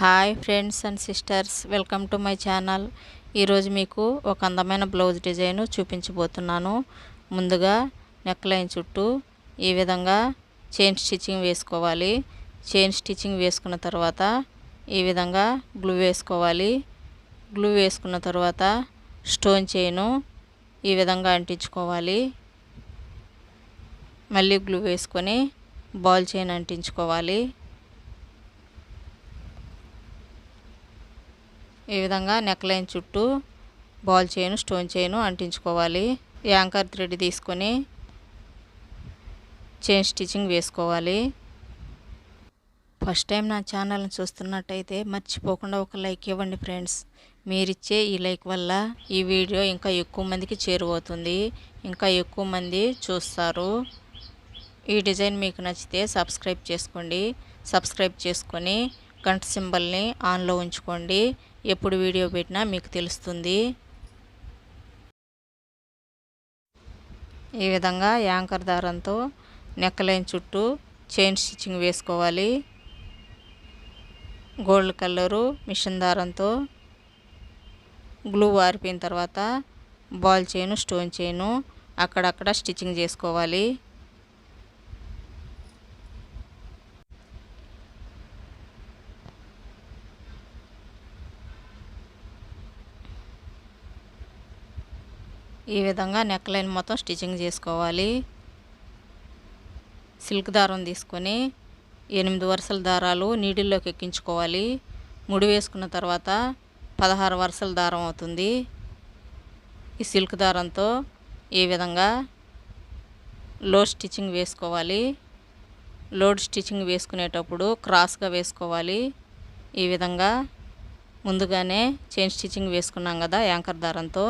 Hi friends and sisters welcome to my channel. ఈరోజు మీకు ఒక అందమైన బ్లౌజ్ డిజైన్ చూపించబోతున్నాను. ముందుగా నెక్ లైన్ చుట్టూ ఈ విధంగా చైన్ స్టిచ్చింగ్ వేసుకోవాలి. చైన్ స్టిచ్చింగ్ వేసుకున్న తర్వాత ఈ విధంగా గ్లూ వేసుకోవాలి. గ్లూ వేసుకున్న తర్వాత స్టోన్ చైను ఈ విధంగా అంటించుకోవాలి. మళ్ళీ గ్లూ వేసుకొని బాల్ చైన్ అంటించుకోవాలి. ఈ విధంగా నెక్ లైన్ చుట్టూ బాల్ చైన్ స్టోన్ చైన్ అంటించుకోవాలి. యాంకర్ థ్రెడ్ తీసుకొని చైన్ స్టిచ్చింగ్ వేసుకోవాలి. ఫస్ట్ టైం నా ఛానల్ని చూస్తున్నట్టయితే మర్చిపోకుండా ఒక లైక్ ఇవ్వండి ఫ్రెండ్స్. మీరిచ్చే ఈ లైక్ వల్ల ఈ వీడియో ఇంకా ఎక్కువ మందికి చేరువవుతుంది. ఇంకా ఎక్కువ మంది చూస్తారు. ఈ డిజైన్ మీకు నచ్చితే సబ్స్క్రైబ్ చేసుకోండి. సబ్స్క్రైబ్ చేసుకొని గంట సింబల్ని ఆన్లో ఉంచుకోండి. ఎప్పుడు వీడియో పెట్టినా మీకు తెలుస్తుంది. ఈ విధంగా యాంకర్ దారంతో నెక్ లైన్ చుట్టూ చైన్ స్టిచ్చింగ్ వేసుకోవాలి. గోల్డ్ కలరు మిషన్ దారంతో గ్లూ ఆరిపోయిన తర్వాత బాల్ చైను స్టోన్ చైను అక్కడక్కడ స్టిచ్చింగ్ చేసుకోవాలి. ఈ విధంగా నెక్ లైన్ మొత్తం స్టిచ్చింగ్ చేసుకోవాలి. సిల్క్ దారం తీసుకొని ఎనిమిది వరుసల దారాలు నీడిల్లోకి ఎక్కించుకోవాలి. ముడి వేసుకున్న తర్వాత పదహారు వరుసల దారం అవుతుంది. ఈ సిల్క్ దారంతో ఈ విధంగా లోడ్ స్టిచ్చింగ్ వేసుకోవాలి. లోడ్ స్టిచ్చింగ్ వేసుకునేటప్పుడు క్రాస్గా వేసుకోవాలి. ఈ విధంగా ముందుగానే చైన్ స్టిచ్చింగ్ వేసుకున్నాం కదా యాంకర్ దారంతో.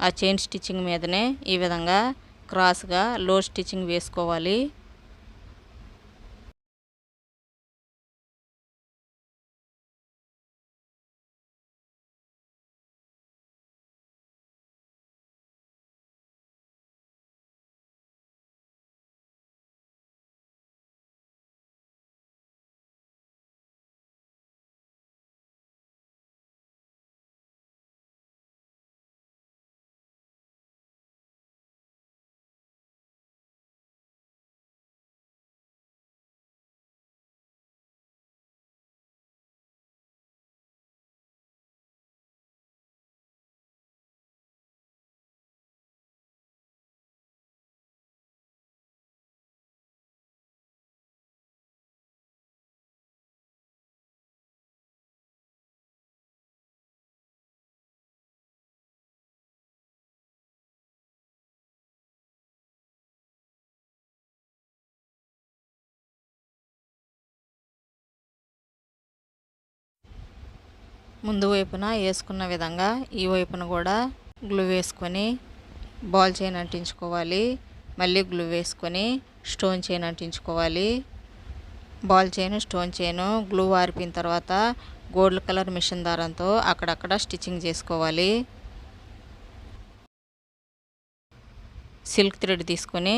ఆ చైన్ స్టిచ్చింగ్ మీదనే ఈ విధంగా క్రాస్గా లో స్టిచ్చింగ్ వేసుకోవాలి. ముందు వైపున వేసుకున్న విధంగా ఈ వైపున కూడా గ్లూ వేసుకొని బాల్ చైన్ అంటించుకోవాలి మళ్ళీ గ్లూ వేసుకొని stone chain అంటించుకోవాలి ball chain stone chain glue ఆరిపిన తర్వాత గోల్డ్ కలర్ మిషన్ దారంతో అక్కడక్కడ స్టిచ్చింగ్ చేసుకోవాలి. సిల్క్ థ్రెడ్ తీసుకొని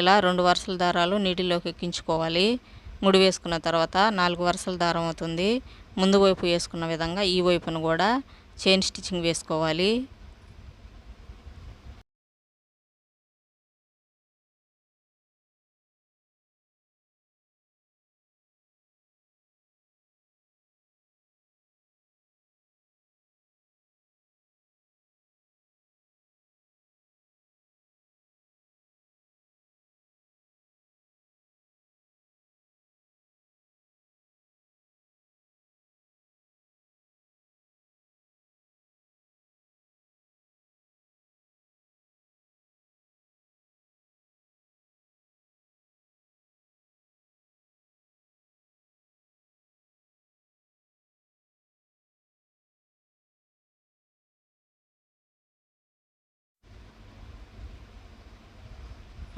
ఇలా రెండు వరుసల దారాలు నీటిలోకి ఎక్కించుకోవాలి. ముడి వేసుకున్న తర్వాత నాలుగు వరుసల దారం అవుతుంది. ముందు వైపు వేసుకున్న విధంగా ఈ వైపును కూడా చైన్ స్టిచ్చింగ్ వేసుకోవాలి.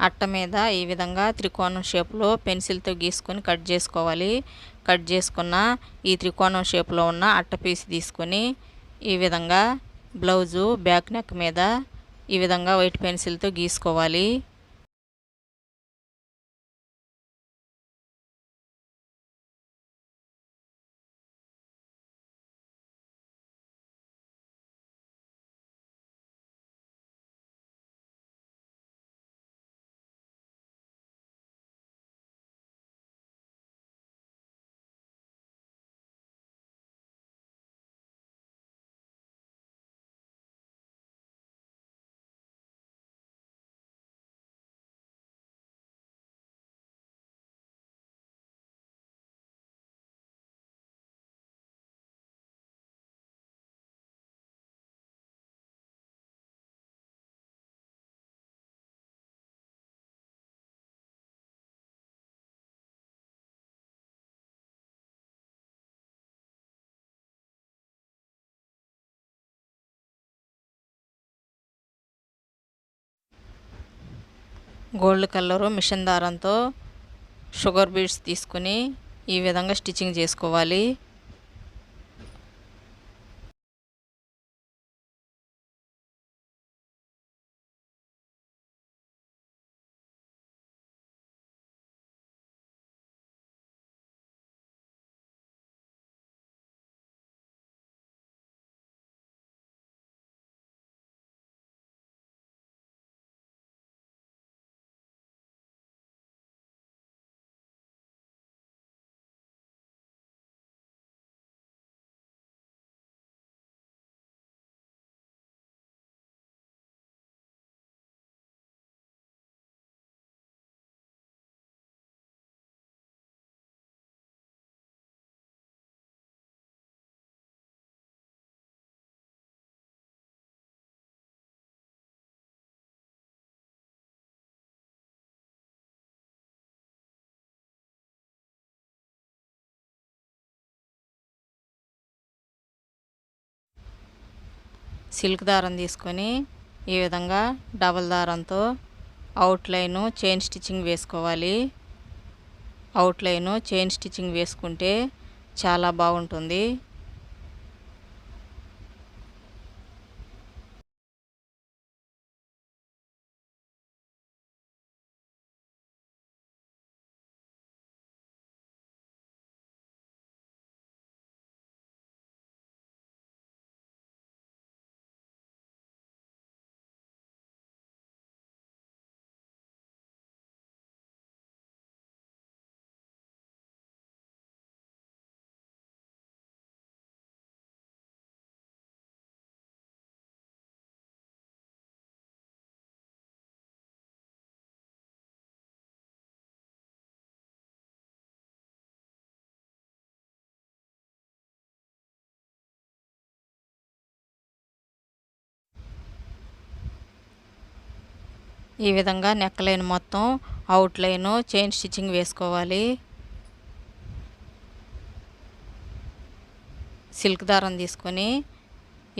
అట్ట మీద ఈ విధంగా త్రికోణం షేప్లో పెన్సిల్తో గీసుకొని కట్ చేసుకోవాలి. కట్ చేసుకున్న ఈ త్రికోణం షేప్లో ఉన్న అట్ట పీస్ తీసుకొని ఈ విధంగా బ్లౌజు బ్యాక్ నెక్ మీద ఈ విధంగా వైట్ పెన్సిల్తో గీసుకోవాలి. గోల్డ్ కలరు మిషన్ దారంతో షుగర్ బీడ్స్ తీసుకుని ఈ విధంగా స్టిచ్చింగ్ చేసుకోవాలి. సిల్క్ దారం తీసుకొని ఈ విధంగా డబల్ దారంతో అవుట్లైను చైన్ స్టిచ్చింగ్ వేసుకోవాలి. అవుట్లైను చైన్ స్టిచ్చింగ్ వేసుకుంటే చాలా బాగుంటుంది. ఈ విధంగా నెక్ లైన్ మొత్తం అవుట్ లైన్ చైన్ స్టిచ్చింగ్ వేసుకోవాలి. సిల్క్ దారం తీసుకొని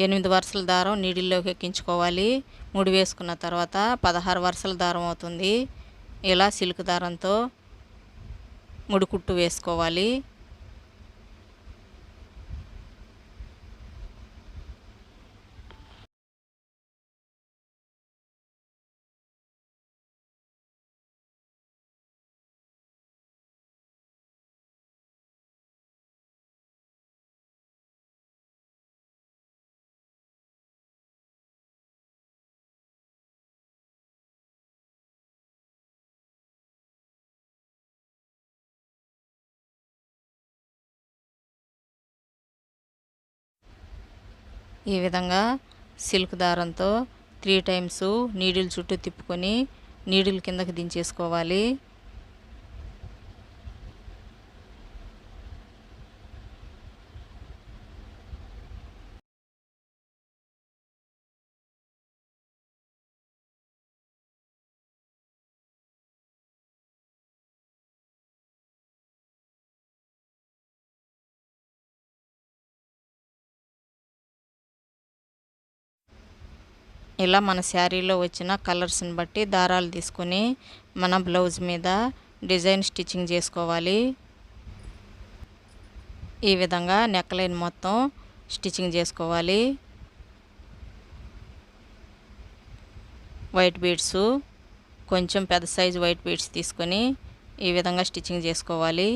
ఎనిమిది వరుసల దారం నీడిల్లోకి ఎక్కించుకోవాలి. ముడి వేసుకున్న తర్వాత పదహారు వరుసల దారం అవుతుంది. ఇలా సిల్క్ దారంతో ముడి కుట్టు వేసుకోవాలి. ఈ విధంగా సిల్క్ దారంతో త్రీ టైమ్స్ నీడిల్ చుట్టూ తిప్పుకొని నీడిల్ కిందకి దించేసుకోవాలి. ఇలా మన శారీలో వచ్చిన కలర్స్ని బట్టి దారాలు తీసుకొని మన బ్లౌజ్ మీద డిజైన్ స్టిచ్చింగ్ చేసుకోవాలి. ఈ విధంగా నెక్లైన్ మొత్తం స్టిచ్చింగ్ చేసుకోవాలి. వైట్ బీడ్స్ కొంచెం పెద్ద సైజు వైట్ బీడ్స్ తీసుకొని ఈ విధంగా స్టిచ్చింగ్ చేసుకోవాలి.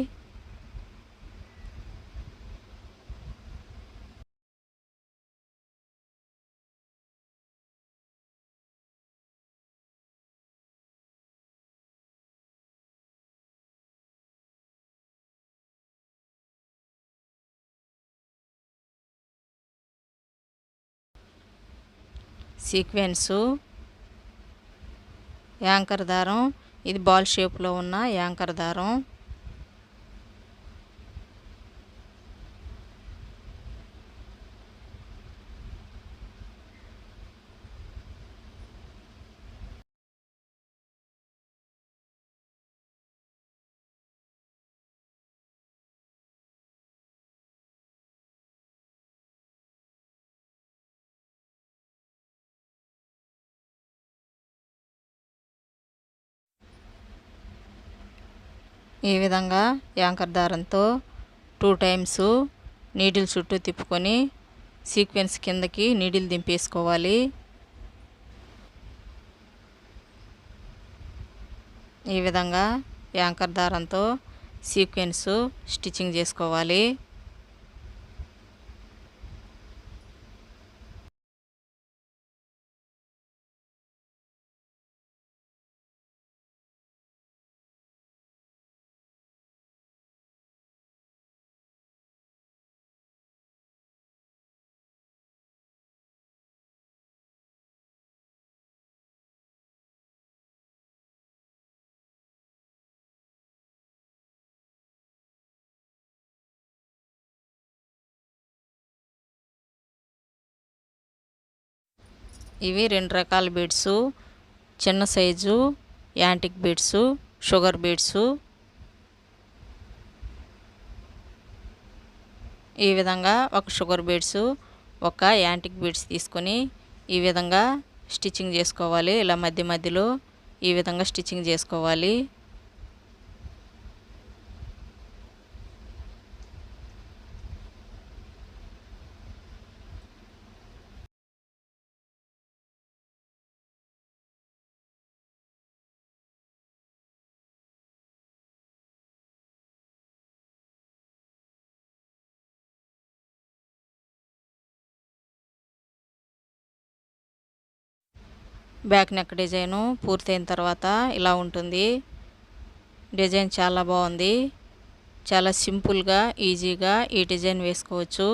సీక్వెన్సు యాంకర్ దారం. ఇది బాల్ షేప్లో ఉన్న యాంకర్ దారం. ఈ విధంగా యాంకర్ దారంతో టూ టైమ్స్ నీడిల్ చుట్టూ తిప్పుకొని సీక్వెన్స్ కిందకి నీడిల్ దింపేసుకోవాలి. ఈ విధంగా యాంకర్ దారంతో సీక్వెన్స్ స్టిచ్చింగ్ చేసుకోవాలి. ఇవి రెండు రకాల బీడ్స్ చిన్న size antique beads sugar beads ఈ విధంగా ఒక షుగర్ బీడ్స్ ఒక యాంటిక్ బీడ్స్ తీసుకొని ఈ విధంగా స్టిచ్చింగ్ చేసుకోవాలి. ఇలా మధ్య మధ్యలో ఈ విధంగా స్టిచ్చింగ్ చేసుకోవాలి. బ్యాక్ నెక్ డిజైను పూర్తయిన తర్వాత ఇలా ఉంటుంది. డిజైన్ చాలా బాగుంది. చాలా సింపుల్గా ఈజీగా ఈ డిజైన్ వేసుకోవచ్చు.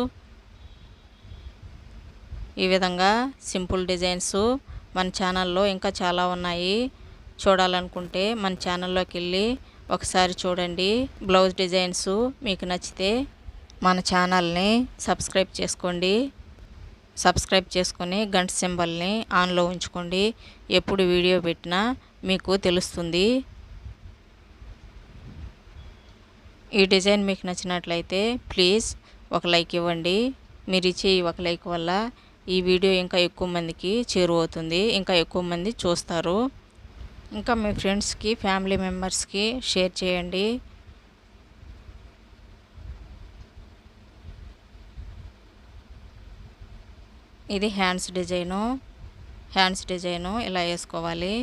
ఈ విధంగా సింపుల్ డిజైన్స్ మన ఛానల్లో ఇంకా చాలా ఉన్నాయి. చూడాలనుకుంటే మన ఛానల్లోకి వెళ్ళి ఒకసారి చూడండి. బ్లౌజ్ డిజైన్స్ మీకు నచ్చితే మన ఛానల్ని సబ్స్క్రైబ్ చేసుకోండి. సబ్స్క్రైబ్ చేసుకొని గంట సింబల్ని ఆన్లో ఉంచుకోండి. ఎప్పుడు వీడియో పెట్టినా మీకు తెలుస్తుంది. ఈ డిజైన్ మీకు నచ్చినట్లయితే ప్లీజ్ ఒక లైక్ ఇవ్వండి. మీరు ఇచ్చే ఒక లైక్ వల్ల ఈ వీడియో ఇంకా ఎక్కువ మందికి చేరువవుతుంది. ఇంకా ఎక్కువ మంది చూస్తారు. ఇంకా మీ ఫ్రెండ్స్కి ఫ్యామిలీ మెంబర్స్కి షేర్ చేయండి. ఇది హ్యాండ్స్ డిజైను. హ్యాండ్స్ డిజైను ఇలా వేసుకోవాలి.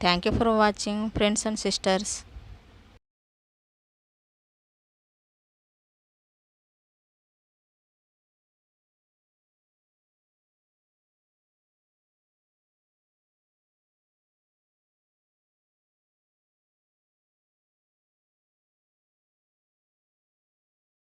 Thank you for watching friends and sisters.